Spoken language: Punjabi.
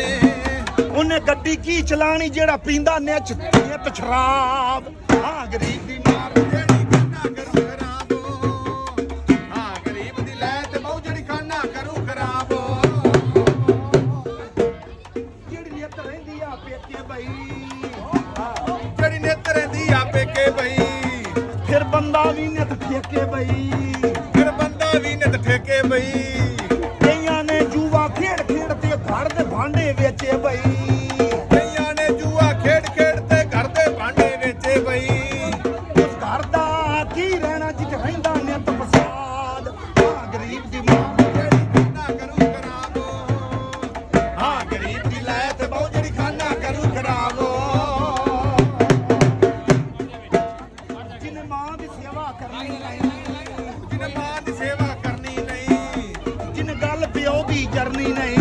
ਉਹਨੇ ਗੱਡੀ ਕੀ ਚਲਾਣੀ ਜਿਹੜਾ ਪੀਂਦਾ ਨਿੱਚ ਨਿੱਤ ਸ਼ਰਾਬ ਹਾਂ ਗਰੀਬ ਦੀ ਮਾਰ ਜਿਹੜੀ ਖਾਨਾ ਕਰੂ ਖਰਾਬ। ਹਾਂ ਗਰੀਬ ਦੀ ਲੈ ਤੇ ਬਹੁ ਜਿਹੜੀ ਖਾਨਾ ਕਰੂ ਖਰਾਬ। ਜਿਹੜੀ ਨਿੱਤ ਰਹਿੰਦੀ ਆ ਪੇਕੇ ਬਈ। ਜਿਹੜੀ ਨਿੱਤ ਰਹਿੰਦੀ ਆ ਪੇਕੇ ਬਈ। ਫਿਰ ਬੰਦਾ ਵੀ ਨਿੱਤ ਠੇਕੇ ਬਈ। ਫਿਰ ਬੰਦਾ ਵੀ ਨਿੱਤ ਠੇਕੇ ਬਈ। ਘਰ ਦੇ ਭਾਂਡੇ ਵੇਚੇ ਬਈ। ਕਈਆਂ ਨੇ ਜੂਆ ਖੇਡ ਖੇਡ ਤੇ ਘਰ ਦੇ ਭਾਂਡੇ ਵੇਚੇ ਬਈ। ਉਸ ਘਰ ਦਾ ਕੀ ਰਹਿਣਾ ਜਿੱਥੇ ਰਹਿੰਦਾ ਨਿੱਤ ਫਸਾਦ ਹਾਂ ਗਰੀਬ ਦੀ ਮਾਂ। ਜਿਹੜੀ ਖਾਨਾ ਕਰੂ ਖਰਾਬ। ਹਾਂ ਗਰੀਬ ਦੀ ਲੈ ਤੇ ਬਹੁ ਜਿਹੜੀ ਖਾਨਾ ਕਰੂ ਖਰਾਬ। ਜਿਹਨੇ ਮਾਂ ਦੀ ਸੇਵਾ ਕਰਨੀ ਨਹੀਂ। ਮਾਂ ਦੀ ਸੇਵਾ ਕਰਨੀ ਨਹੀਂ। ਜਿਹਨੇ ਗੱਲ ਪਿਓ ਦੀ ਜਰਨੀ ਨਹੀਂ।